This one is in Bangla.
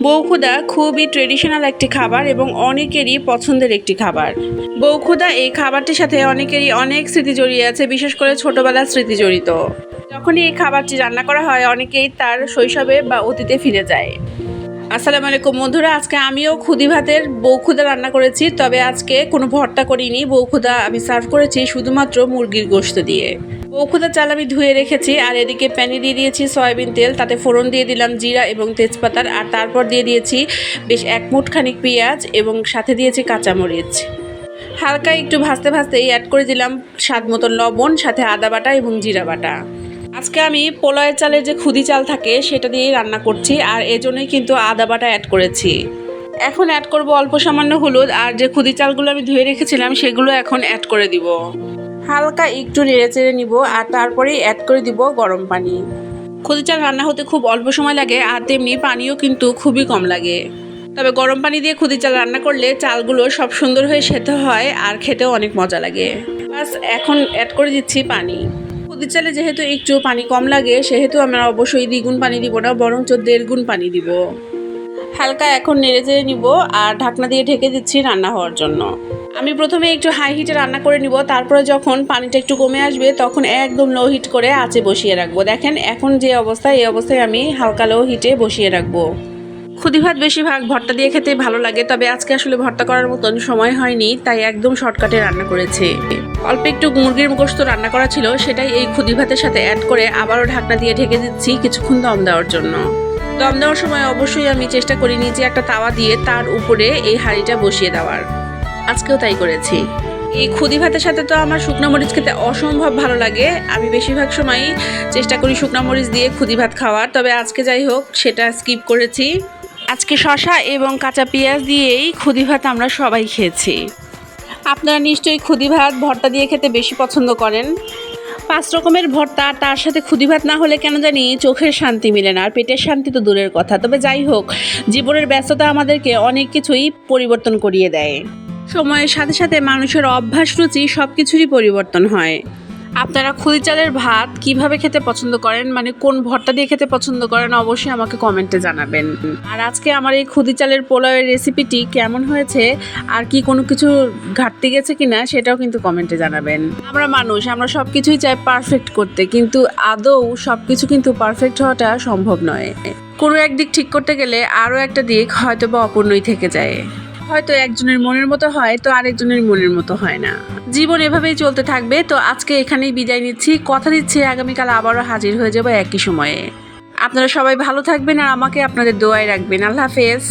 বৌখুদা খুবই ট্রেডিশনাল একটি খাবার এবং অনেকেরই পছন্দের একটি খাবার। বৌখুদা এই খাবারটির সাথে অনেকেরই অনেক স্মৃতি জড়িয়ে আছে, বিশেষ করে ছোটবেলার স্মৃতি জড়িত। যখনই এই খাবারটি রান্না করা হয়, অনেকেই তার শৈশবে বা অতীতে ফিরে যায়। আসসালামু আলাইকুম বন্ধুরা, আজকে আমিও খুদি ভাতের বৌখুদা রান্না করেছি, তবে আজকে কোনো ভর্তা করিনি। বৌখুদা আমি সার্ভ করেছি শুধুমাত্র মুরগির গোশত দিয়ে। বৌখুদার চাল আমি ধুয়ে রেখেছি, আর এদিকে প্যানে দিয়ে দিয়েছি সয়াবিন তেল, তাতে ফোড়ন দিয়ে দিলাম জিরা এবং তেজপাতার, আর তারপর দিয়ে দিয়েছি বেশ এক মুঠ খানিক পেঁয়াজ এবং সাথে দিয়েছি কাঁচামরিচ। হালকা একটু ভাজতে ভাজতেই অ্যাড করে দিলাম স্বাদ মতো লবণ, সাথে আদা বাটা এবং জিরা বাটা। আজকে আমি পোলয়ের চালের যে খুদি চাল থাকে, সেটা দিয়েই রান্না করছি, আর এজন্যই কিন্তু আদা বাটা অ্যাড করেছি। এখন অ্যাড করব অল্প সামান্য হলুদ, আর যে খুদি চালগুলো আমি ধুয়ে রেখেছিলাম, সেগুলো এখন অ্যাড করে দিব। হালকা একটু নেড়ে চেড়ে নিব আর তারপরেই অ্যাড করে দিব গরম পানি। খুদি চাল রান্না হতে খুব অল্প সময় লাগে আর তেমনি পানিও কিন্তু খুবই কম লাগে। তবে গরম পানি দিয়ে খুদি চাল রান্না করলে চালগুলো সব সুন্দর হয়ে সেদ্ধ হয় আর খেতেও অনেক মজা লাগে। বাস, এখন অ্যাড করে দিচ্ছি পানি। খুদি চালে যেহেতু একটু পানি কম লাগে, সেহেতু আমরা অবশ্যই দ্বিগুণ পানি দিব না, বরঞ্চ দেড় গুণ পানি দিব। হালকা এখন নেড়ে চেড়ে নিব আর ঢাকনা দিয়ে ঢেকে দিচ্ছি রান্না হওয়ার জন্য। আমি প্রথমে একটু হাই হিটে রান্না করে নিব, তারপরে যখন পানিটা একটু কমে আসবে তখন একদম লো হিট করে আঁচে বসিয়ে রাখব। দেখেন, এখন যে অবস্থা, এই অবস্থায় আমি হালকা লো হিটে বসিয়ে রাখব। খুদি ভাত বেশিরভাগ ভর্তা দিয়ে খেতে ভালো লাগে, তবে আজকে আসলে ভর্তা করার মতন সময় হয়নি, তাই একদম শর্টকাটে রান্না করেছে। অল্প একটু মুরগির মুখস্ত রান্না করা ছিল, সেটাই এই খুদি ভাতের সাথে অ্যাড করে আবারও ঢাকনা দিয়ে ঢেকে দিচ্ছি কিছুক্ষণ দম দেওয়ার জন্য। দম দেওয়ার সময় অবশ্যই আমি চেষ্টা করি নিচে একটা তাওয়া দিয়ে তার উপরে এই হাঁড়িটা বসিয়ে দেওয়ার। আজকেও তাই করেছি। এই খুদি ভাতের সাথে তো আমার শুকনো মরিচ খেতে অসম্ভব ভালো লাগে। আমি বেশিরভাগ সময়ই চেষ্টা করি শুকনো মরিচ দিয়ে খুদি ভাত খাওয়ার। তবে আজকে যাই হোক, সেটা স্কিপ করেছি। আজকে শশা এবং কাঁচা পেঁয়াজ দিয়েই খুদি ভাত আমরা সবাই খেয়েছি। আপনারা নিশ্চয়ই খুদি ভাত ভর্তা দিয়ে খেতে বেশি পছন্দ করেন। পাঁচ রকমের ভর্তা, তার সাথে খুদি ভাত না হলে কেন জানি চোখের শান্তি মিলে না আর পেটের শান্তি তো দূরের কথা। তবে যাই হোক, জীবনের ব্যস্ততা আমাদেরকে অনেক কিছুই পরিবর্তন করিয়ে দেয়। সময়ের সাথে সাথে মানুষের অভ্যাস রুচি সব কিছুরই পরিবর্তন হয়। আপনারা খুদি চালের ভাত কীভাবে খেতে পছন্দ করেন? মানে কোন ভর্তা দিয়ে খেতে পছন্দ করেন? অবশ্যই আমাকে কমেন্টে জানাবেন। আর আজকে আমার এই খুদি চালের পোলাওয়ের রেসিপিটি কেমন হয়েছে? আর কি কোনো কিছু ঘাটতি গেছে কিনা সেটাও কিন্তু কমেন্টে জানাবেন। আমরা মানুষ, আমরা সব কিছুই চাই পারফেক্ট করতে, কিন্তু আদৌ সব কিছু কিন্তু পারফেক্ট হওয়াটা সম্ভব নয়। কোনো একদিক ঠিক করতে গেলে আরও একটা দিক হয়তো বা অপূর্ণই থেকে যায়। হয়তো একজনের মনের মতো হয়, তো আরেকজনের মনের মতো হয় না। জীবন এভাবেই চলতে থাকবে, তো আজকে এখানেই বিদায় নিচ্ছি। কথা দিচ্ছি, আগামীকাল আবারও হাজির হয়ে যাব একই সময়ে। আপনারা সবাই ভালো থাকবেন আর আমাকে আপনাদের দোয়ায় রাখবেন। আল্লাহ হাফেজ।